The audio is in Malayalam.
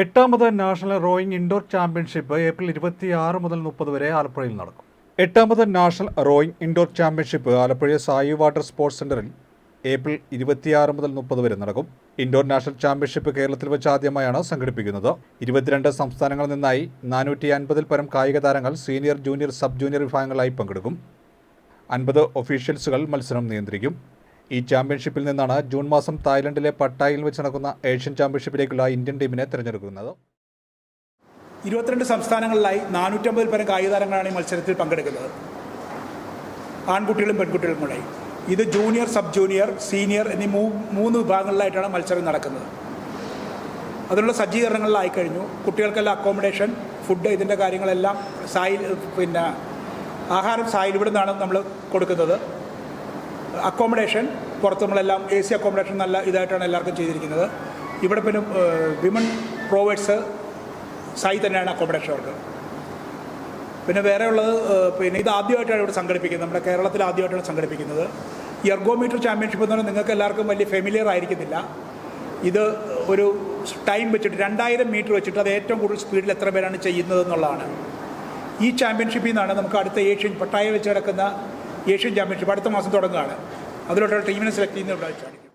എട്ടാമത് national rowing indoor championship April ഇരുപത്തിയാറ് മുതൽ മുപ്പത് വരെ ആലപ്പുഴയിൽ നടക്കും. എട്ടാമത് national rowing indoor championship Alappuzha SAI water sports സെന്ററിൽ ഏപ്രിൽ ഇരുപത്തിയാറ് മുതൽ മുപ്പത് വരെ നടക്കും. ഇൻഡോർ നാഷണൽ ചാമ്പ്യൻഷിപ്പ് കേരളത്തിൽ വെച്ച് ആദ്യമായാണ് സംഘടിപ്പിക്കുന്നത്. ഇരുപത്തിരണ്ട് സംസ്ഥാനങ്ങളിൽ നിന്നായി നാനൂറ്റി അൻപതിൽ പരം കായിക താരങ്ങൾ സീനിയർ ജൂനിയർ സബ് ജൂനിയർ വിഭാഗങ്ങളായി പങ്കെടുക്കും. അൻപത് ഒഫീഷ്യൽസുകൾ മത്സരം നിയന്ത്രിക്കും. ഈ ചാമ്പ്യൻഷിപ്പിൽ നിന്നാണ് ജൂൺ മാസം തായ്ലൻഡിലെ പട്ടായിൽ വെച്ച് നടക്കുന്ന ഏഷ്യൻ ചാമ്പ്യൻഷിപ്പിലേക്കുള്ള ഇന്ത്യൻ ടീമിനെ തിരഞ്ഞെടുക്കുന്നത്. ഇരുപത്തിരണ്ട് സംസ്ഥാനങ്ങളിലായി നാനൂറ്റമ്പതിൽ പരം കായിക താരങ്ങളാണ് ഈ മത്സരത്തിൽ പങ്കെടുക്കുന്നത്. ആൺകുട്ടികളും പെൺകുട്ടികളും കൂടെ. ഇത് ജൂനിയർ സബ് ജൂനിയർ സീനിയർ എന്നീ മൂന്ന് വിഭാഗങ്ങളിലായിട്ടാണ് മത്സരം നടക്കുന്നത്. അതിനുള്ള സജ്ജീകരണങ്ങളിലായി കഴിഞ്ഞു. കുട്ടികൾക്കെല്ലാം അക്കോമഡേഷൻ ഫുഡ് ഇതിന്റെ കാര്യങ്ങളെല്ലാം സായി പിന്നെ ആഹാരം സായിൽ നിന്നാണ് നമ്മൾ കൊടുക്കുന്നത്. അക്കോമഡേഷൻ പുറത്ത് നമ്മളെല്ലാം എ സി അക്കോമഡേഷൻ നല്ല ഇതായിട്ടാണ് എല്ലാവർക്കും ചെയ്തിരിക്കുന്നത്. ഇവിടെ പിന്നെ വിമൺ പ്രൊവൈഡ്സ് സായി തന്നെയാണ് അക്കോമഡേഷൻ അവർക്ക്. പിന്നെ വേറെ ഉള്ളത് പിന്നെ ഇത് ആദ്യമായിട്ടാണ് ഇവിടെ സംഘടിപ്പിക്കുന്നത്. നമ്മുടെ കേരളത്തിൽ ആദ്യമായിട്ടാണ് സംഘടിപ്പിക്കുന്നത്. ഈ എർഗോമീറ്റർ ചാമ്പ്യൻഷിപ്പ് എന്ന് പറഞ്ഞാൽ നിങ്ങൾക്ക് എല്ലാവർക്കും വലിയ ഫെമിലിയർ ആയിരിക്കുന്നില്ല ഇത് ഒരു ടൈം വെച്ചിട്ട് രണ്ടായിരം മീറ്റർ വെച്ചിട്ട് അത് ഏറ്റവും കൂടുതൽ സ്പീഡിൽ എത്ര പേരാണ് ചെയ്യുന്നത് എന്നുള്ളതാണ്. ഈ ചാമ്പ്യൻഷിപ്പിൽ നിന്നാണ് നമുക്ക് അടുത്ത ഏഷ്യൻ പട്ടായ വെച്ച് നടക്കുന്ന ഏഷ്യൻ ചാമ്പ്യൻഷിപ്പ് അടുത്ത മാസം തുടങ്ങുകയാണ്. അതിലോട്ടുള്ള ടീമിനെ സെലക്ട് ചെയ്യുന്ന